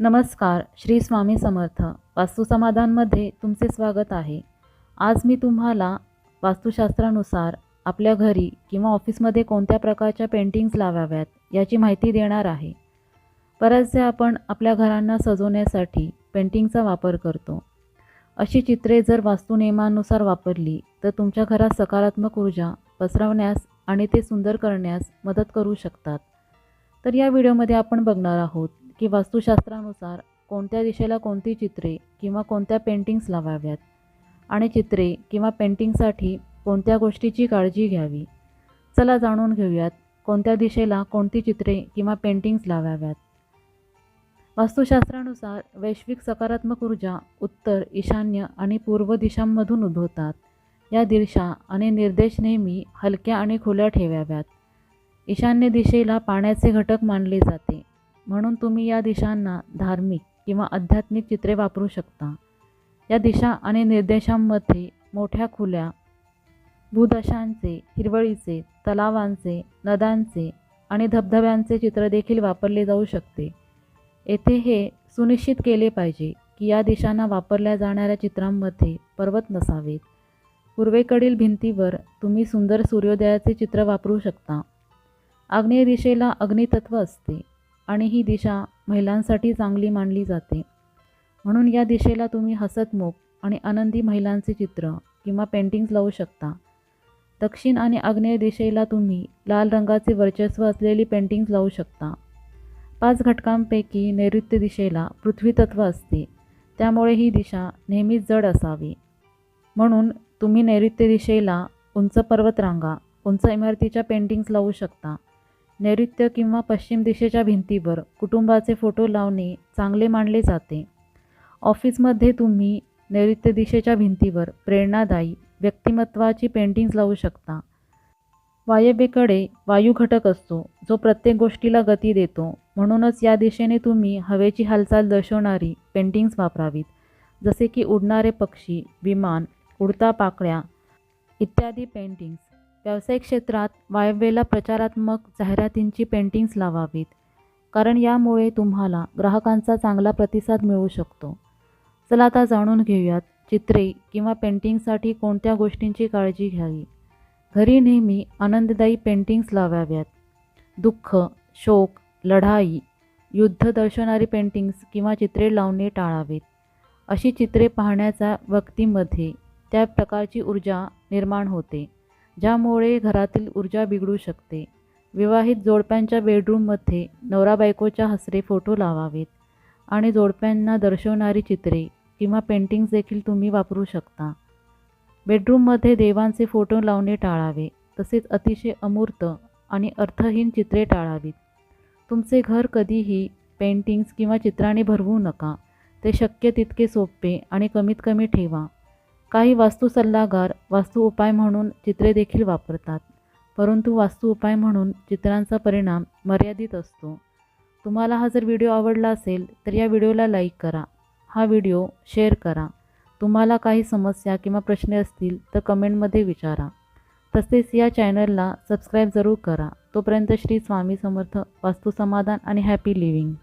नमस्कार श्री स्वामी समर्थ. वास्तुसमाधानमध्ये तुमचे स्वागत आहे. आज मी तुम्हाला वास्तुशास्त्रानुसार आपल्या घरी किंवा ऑफिसमध्ये कोणत्या प्रकारच्या पेंटिंग्ज लावाव्यात याची माहिती देणार आहे. बऱ्याचदा आपण आपल्या घरांना सजवण्यासाठी पेंटिंगचा वापर करतो. अशी चित्रे जर वास्तुनियमानुसार वापरली तर तुमच्या घरात सकारात्मक ऊर्जा पसरवण्यास आणि ते सुंदर करण्यास मदत करू शकतात. तर या व्हिडिओमध्ये आपण बघणार आहोत की वास्तुशास्त्रानुसार कोणत्या दिशेला कोणती चित्रे किंवा कोणत्या पेंटिंग्स लावाव्यात? आणि चित्रे किंवा पेंटिंगसाठी कोणत्या गोष्टीची काळजी घ्यावी? चला जाणून घेऊयात कोणत्या दिशेला कोणती चित्रे किंवा पेंटिंग्स लावाव्यात. वास्तुशास्त्रानुसार वैश्विक सकारात्मक ऊर्जा उत्तर ईशान्य आणि पूर्व दिशांमधून उद्भवतात. या दिशा आणि निर्देश नेहमी हलक्या आणि खुल्या ठेवाव्यात. ईशान्य दिशेला पाण्याचे घटक मानले जाते. म्हणून तुम्ही या दिशांना धार्मिक किंवा आध्यात्मिक चित्रे वापरू शकता. या दिशा आणि निर्देशांमध्ये मोठ्या खुल्या भूदशांचे हिरवळीचे तलावांचे नद्यांचे आणि धबधब्यांचे चित्र देखील वापरले जाऊ शकते. येथे हे सुनिश्चित केले पाहिजे की या दिशांना वापरल्या जाणाऱ्या चित्रांमध्ये पर्वत नसावेत. पूर्वेकडील भिंतीवर तुम्ही सुंदर सूर्योदयाचे चित्र वापरू शकता. आग्नेय दिशेला अग्नितत्व असते. आणि ही दिशा महिलांसाठी चांगली मानली जाते. म्हणून या दिशेला तुम्ही हसतमुख आणि आनंदी महिलांचे चित्र किंवा पेंटिंग्स लावू शकता. दक्षिण आणि आग्नेय दिशेला तुम्ही लाल रंगाचे वर्चस्व असलेली पेंटिंग्स लावू शकता. पाच घटकांपैकी नैऋत्य दिशेला पृथ्वी तत्व असते. त्यामुळे ही दिशा नेहमीच जड असावी. म्हणून तुम्ही नैऋत्य दिशेला उंच पर्वतरांगा उंच इमारतीच्या पेंटिंग्स लावू शकता. नैऋत्य किंवा पश्चिम दिशेच्या भिंतीवर कुटुंबाचे फोटो लावणे चांगले मानले जाते. ऑफिसमध्ये तुम्ही नैऋत्य दिशेच्या भिंतीवर प्रेरणादायी व्यक्तिमत्वाची पेंटिंग्स लावू शकता. वायव्येकडे वायू घटक असतो जो प्रत्येक गोष्टीला गती देतो. म्हणूनच या दिशेने तुम्ही हवेची हालचाल दर्शवणारी पेंटिंग्स वापरावीत जसे की उडणारे पक्षी विमान उडता पाकळ्या इत्यादी पेंटिंग्स. व्यावसायिक क्षेत्रात वायव्येला प्रचारात्मक जाहिरातींची पेंटिंग्स लावावीत. कारण यामुळे तुम्हाला ग्राहकांचा चांगला प्रतिसाद मिळू शकतो. चला आता जाणून घेऊयात चित्रे किंवा पेंटिंगसाठी कोणत्या गोष्टींची काळजी घ्यावी? घरी नेहमी आनंददायी पेंटिंग्स लावाव्यात. दुःख शोक लढाई युद्ध दर्शवणारी पेंटिंग्स किंवा चित्रे लावणे टाळावेत. अशी चित्रे पाहण्याच्या व्यक्तीमध्ये त्या प्रकारची ऊर्जा निर्माण होते. ज्यामुळे घरातील ऊर्जा बिघडू शकते. विवाहित जोडप्यांच्या बेडरूममध्ये नवरा बायकोच्या हसरे फोटो लावावेत आणि जोडप्यांना दर्शवणारी चित्रे किंवा पेंटिंग्स देखील तुम्ही वापरू शकता. बेडरूममध्ये देवांचे फोटो लावणे टाळावे तसेच अतिशय अमूर्त आणि अर्थहीन चित्रे टाळावीत. तुमचे घर कधीही पेंटिंग्स किंवा चित्राने भरवू नका. ते शक्य तितके सोपे आणि कमीत कमी ठेवा. काही वास्तू सल्लागार वास्तू उपाय म्हणून चित्रे देखील वापरतात परंतु वास्तू उपाय म्हणून चित्रांचा परिणाम मर्यादित असतो. तुम्हाला हा जर व्हिडिओ आवडला असेल तर या व्हिडिओला लाईक करा. हा व्हिडिओ शेअर करा. तुम्हाला काही समस्या किंवा प्रश्न असतील तर कमेंटमध्ये विचारा. तसेच या चॅनलला सबस्क्राईब जरूर करा. तोपर्यंत श्री स्वामी समर्थ वास्तू समाधान आणि हॅपी लिव्हिंग.